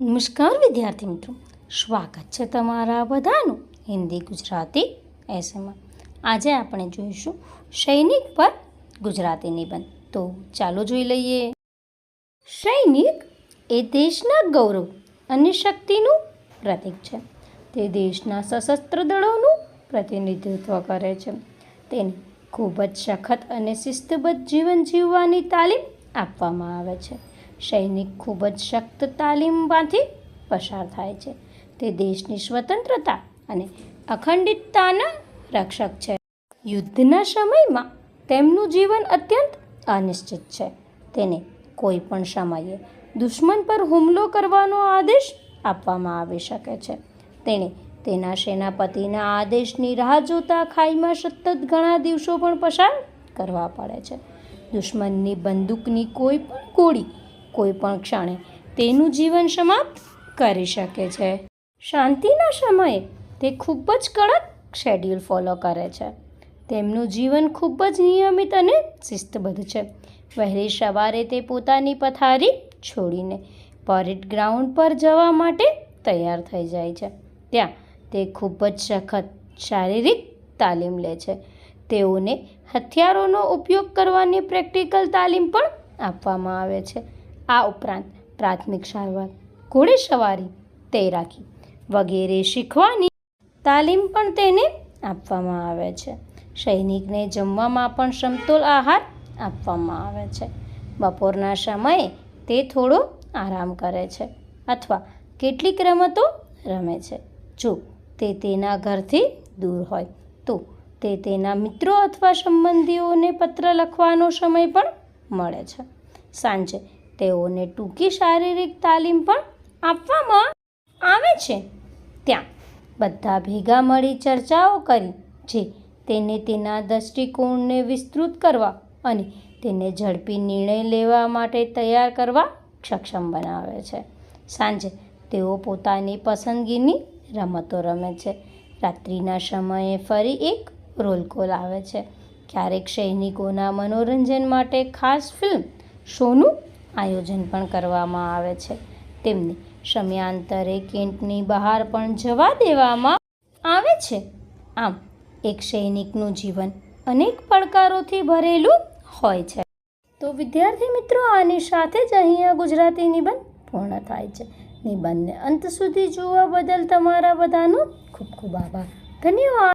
નમસ્કાર વિદ્યાર્થી મિત્રો. સ્વાગત છે તમારા બધાનું હિન્દી ગુજરાતી એસેમાં આજે આપણે જોઈશું સૈનિક પર ગુજરાતી નિબંધ. તો ચાલો જોઈ લઈએ. સૈનિક એ દેશના ગૌરવ અને શક્તિનું પ્રતીક છે. તે દેશના સશસ્ત્ર દળોનું પ્રતિનિધિત્વ કરે છે. તેને ખૂબ જ સખત અને શિસ્તબદ્ધ જીવન જીવવાની તાલીમ આપવામાં આવે છે. સૈનિક ખૂબ જ સખ્ત તાલીમમાંથી પસાર થાય છે. તે દેશની સ્વતંત્રતા અને અખંડિતતાના રક્ષક છે. યુદ્ધના સમયમાં તેમનું જીવન અત્યંત અનિશ્ચિત છે. તેને કોઈ પણ સમયે દુશ્મન પર હુમલો કરવાનો આદેશ આપવામાં આવી શકે છે. તેણે તેના સેનાપતિના આદેશની રાહ જોતા ખાઈમાં સતત ઘણા દિવસો પણ પસાર કરવા પડે છે. દુશ્મનની બંદૂકની કોઈ પણ ગોળી કોઈ પણ ક્ષણે તેનું જીવન સમાપ્ત કરી શકે છે. શાંતિના સમયે તે ખૂબ જ કડક શેડ્યુલ ફોલો કરે છે. તેમનું જીવન ખૂબ જ નિયમિત અને શિસ્તબદ્ધ છે. વહેલી સવારે તે પોતાની પથારી છોડીને પરેડ ગ્રાઉન્ડ પર જવા માટે તૈયાર થઈ જાય છે. ત્યાં તે ખૂબ જ સખત શારીરિક તાલીમ લે છે. તેઓને હથિયારોનો ઉપયોગ કરવાની પ્રેક્ટિકલ તાલીમ પણ આપવામાં આવે છે. આ ઉપરાંત પ્રાથમિક સારવાર ઘોડેસવારી તૈરાકી વગેરે શીખવાની તાલીમ પણ તેને આપવામાં આવે છે. સૈનિકને જમવામાં પણ સમતોલ આહાર આપવામાં આવે છે. બપોરના સમયે તે થોડો આરામ કરે છે અથવા કેટલીક રમતો રમે છે. જો તે તેના ઘરથી દૂર હોય, તો તે તેના મિત્રો અથવા સંબંધીઓને પત્ર લખવાનો સમય પણ મળે છે. સાંજે તેઓને ટૂંકી શારીરિક તાલીમ પણ આપવામાં આવે છે. ત્યાં બધા ભેગા મળી ચર્ચાઓ કરી, જે તેને તેના દૃષ્ટિકોણને વિસ્તૃત કરવા અને તેને ઝડપી નિર્ણય લેવા માટે તૈયાર કરવા સક્ષમ બનાવે છે. સાંજે તેઓ પોતાની પસંદગીની રમતો રમે છે. રાત્રિના સમયે ફરી એક રોલ કોલ આવે છે. ક્યારેક સૈનિકોના મનોરંજન માટે ખાસ ફિલ્મ શોનું આયોજન પણ કરવામાં આવે છે. તેમને સમયાંતરે કેન્ટની બહાર પણ જવા દેવામાં આવે છે. આમ, એક સૈનિકનું જીવન અનેક પડકારોથી ભરેલું હોય છે. તો વિદ્યાર્થી મિત્રો, આની સાથે જ અહીંયા ગુજરાતી નિબંધ પૂર્ણ થાય છે. નિબંધને અંત સુધી જોવા બદલ તમારા બધાનો ખૂબ ખૂબ આભાર. ધન્યવાદ.